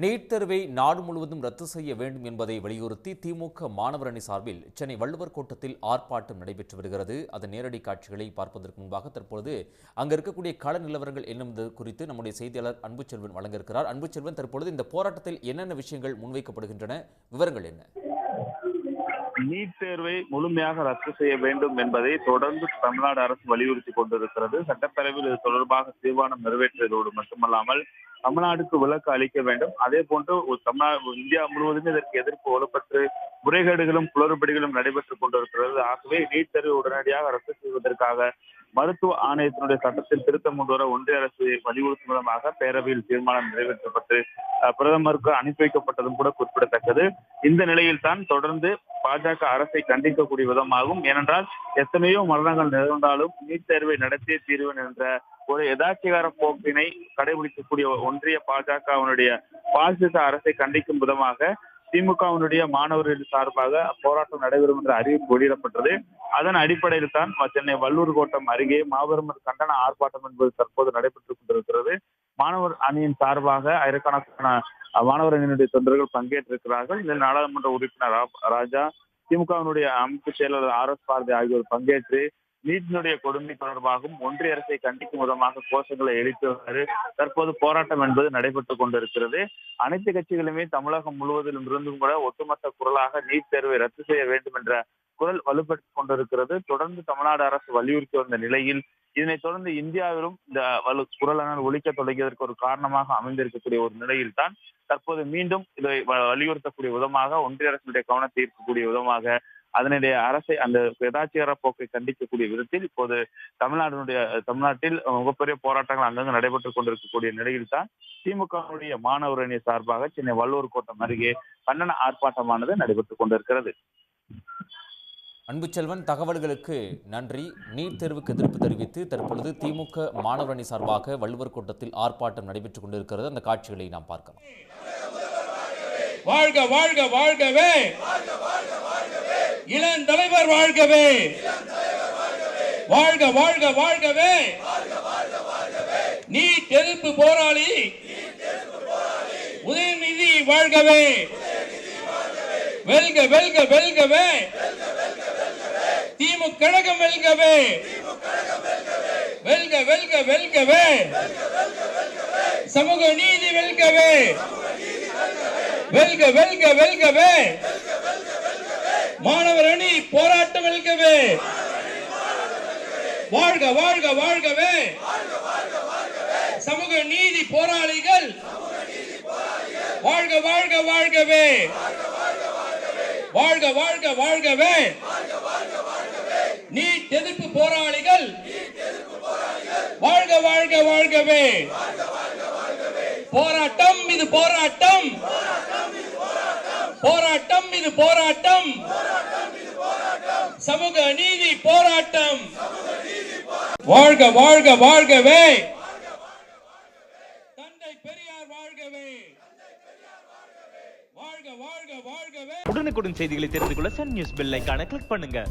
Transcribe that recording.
NEET தேர்வை நாடு முழுவதும் ரத்து செய்ய வேண்டும் என்பதை வலியுறுத்தி திமுக மாணவர் அணி சார்பில் சென்னை வள்ளுவர் கோட்டத்தில் ஆர்ப்பாட்டம் நடைபெற்று வருகிறது. அதன் நேரடி காட்சிகளை பார்ப்பதற்கு முன்பாக தற்பொழுது அங்க இருக்கக்கூடிய கள நிலவரங்கள் என்னது குறித்து நம்முடைய செய்தியாளர் அன்புச்செல்வன் வழங்க இருக்கிறார். அன்புச்செல்வன் தற்பொழுது இந்த போராட்டத்தில் என்னென்ன விஷயங்கள் முன்வைக்கப்படுகின்றன? விவரங்கள் என்ன? நீட் தேர்வை முழுமையாக ரத்து செய்ய வேண்டும் என்பதை தொடர்ந்து தமிழ்நாடு அரசு வலியுறுத்தி கொண்டிருக்கிறது. சட்டப்பேரவையில் இது தொடர்பாக தீர்மானம் நிறைவேற்றியதோடு மட்டுமல்லாமல் தமிழ்நாடுக்கு விலக்கு அளிக்க வேண்டும். அதே போன்று ஒரு தமிழ்நாடு இந்தியா முழுவதும் இதற்கு எதிர்ப்பு ஒழுப்பற்று முறைகேடுகளும் குளறுபடிகளும் நடைபெற்றுக் கொண்டிருக்கிறது. ஆகவே நீட் தேர்வை உடனடியாக ரத்து செய்வதற்காக மருத்துவ ஆணையத்தினுடைய சட்டத்தில் திருத்தம் கொண்டு வர ஒன்றிய அரசு வலியுறுத்தும் மூலமாக பேரவையில் தீர்மானம் நிறைவேற்றப்பட்டு பிரதமருக்கு அனுப்பி வைக்கப்பட்டதும் கூட குறிப்பிடத்தக்கது. இந்த நிலையில் தான் தொடர்ந்து பாஜக அரசை கண்டிக்கக்கூடிய விதமாகும். ஏனென்றால் எத்தனையோ மரணங்கள் நிகழ்ந்தாலும் நீட் தேர்வை நடத்திய தீர்வன் என்ற ஒரு எதாச்சிகார போக்கினை கடைபிடிக்கக்கூடிய ஒன்றிய பாஜகவினுடைய பாசிச அரசை கண்டிக்கும் விதமாக திமுகவினுடைய மாணவர்கள் சார்பாக போராட்டம் நடைபெறும் என்ற அறிவிப்பு வெளியிடப்பட்டது. அதன் அடிப்படையில் தான் சென்னை வல்லூர் கோட்டம் அருகே மாபெரும் கண்டன ஆர்ப்பாட்டம் என்பது தற்போது நடைபெற்றுக் கொண்டிருக்கிறது. மாணவர் அணியின் சார்பாக ஆயிரக்கணக்கான மாணவர் அணியினுடைய தொண்டர்கள் பங்கேற்றிருக்கிறார்கள். இதில் நாடாளுமன்ற உறுப்பினர் ராஜா திமுகவினுடைய அமைப்பு செயலாளர் ஆர் எஸ் பாரதி ஆகியோர் பங்கேற்று நீதினுடைய கொடுமை தொடர்பாகவும் ஒன்றிய அரசை கண்டிக்கும் விதமாக கோஷங்களை எழுப்பியவாறு தற்போது போராட்டம் என்பது நடைபெற்றுக் கொண்டிருக்கிறது. அனைத்து கட்சிகளுமே தமிழகம் முழுவதிலும் இருந்தும் கூட ஒட்டுமொத்த குரலாக நீட் தேர்வை ரத்து செய்ய வேண்டும் என்ற குரல் வலுப்பெற்றுக் கொண்டிருக்கிறது. தொடர்ந்து தமிழ்நாடு அரசு வலியுறுத்தி வந்த நிலையில் இதனைத் தொடர்ந்து இந்தியாவிலும் இந்த வலு குரலான ஒழிக்க தொடங்கியதற்கு ஒரு காரணமாக அமைந்திருக்கக்கூடிய ஒரு நிலையில் தான் தற்போது மீண்டும் இதை வ- வலியுறுத்தக்கூடிய விதமாக ஒன்றிய அரசுடைய கவனத்தை ஈர்க்கக்கூடிய விதமாக அதனுடைய அரசை அந்த எதாச்சிகார போக்கை கண்டிக்கக்கூடிய விதத்தில் இப்போது தமிழ்நாட்டினுடைய தமிழ்நாட்டில் மிகப்பெரிய போராட்டங்கள் அங்கங்கு நடைபெற்றுக் கொண்டிருக்கக்கூடிய நிலையில் தான் திமுகவுடைய மாணவர் அணி சார்பாக சென்னை வள்ளூர் கோட்டம் அருகே கண்டன ஆர்ப்பாட்டமானது நடைபெற்றுக் கொண்டிருக்கிறது. அன்புச்செல்வன் தகவல்களுக்கு நன்றி. நீட் தேர்வுக்கு எதிர்ப்பு தெரிவித்து தற்பொழுது திமுக மாணவர் அணி சார்பாக வள்ளுவர் கோட்டத்தில் ஆர்ப்பாட்டம் நடைபெற்றுக் கொண்டிருக்கிறது. அந்த காட்சிகளை நாம் பார்க்கலாம். வாழ்க வாழ்க வாழ்கவே! இளம் தலைவர் வாழ்கவே. வாழ்க வாழ்க வாழ்கவே. நீ தெருப்பு போராளி. உதயநிதி வாழ்கவே. வெல்க வெல்க வெல்கவே. திமுக கழகம் வெல்கவே. வெல்க வெல்க வெல்கவே. சமூக நீதி வெல்கவே. வெல்க வெல்க வெல்கவே. மாணவர் அணி போராட்டம் வெல்கவே வாழ்க வாழ்க வாழ்கவே. சமூக நீதி போராளிகள். வாழ்க வாழ்க வாழ்கவே. வாழ்க வாழ்க வாழ்கவே. நீட் எதிர்ப்பு போராளிகள். வாழ்க வாழ்க வாழ்கவே. போராட்டம் இது போராட்டம். போராட்டம் போராட்டம். சமூக நீதி போராட்டம். வாழ்க வாழ்க வாழ்கவே. தந்தை பெரியார் வாழ்கவே. வாழ்க வாழ்க வாழ்கவே. உடனுக்குடன் செய்திகளை தெரிந்து கொள்ள சன் நியூஸ் பெல் ஐக்கான கிளிக் பண்ணுங்க.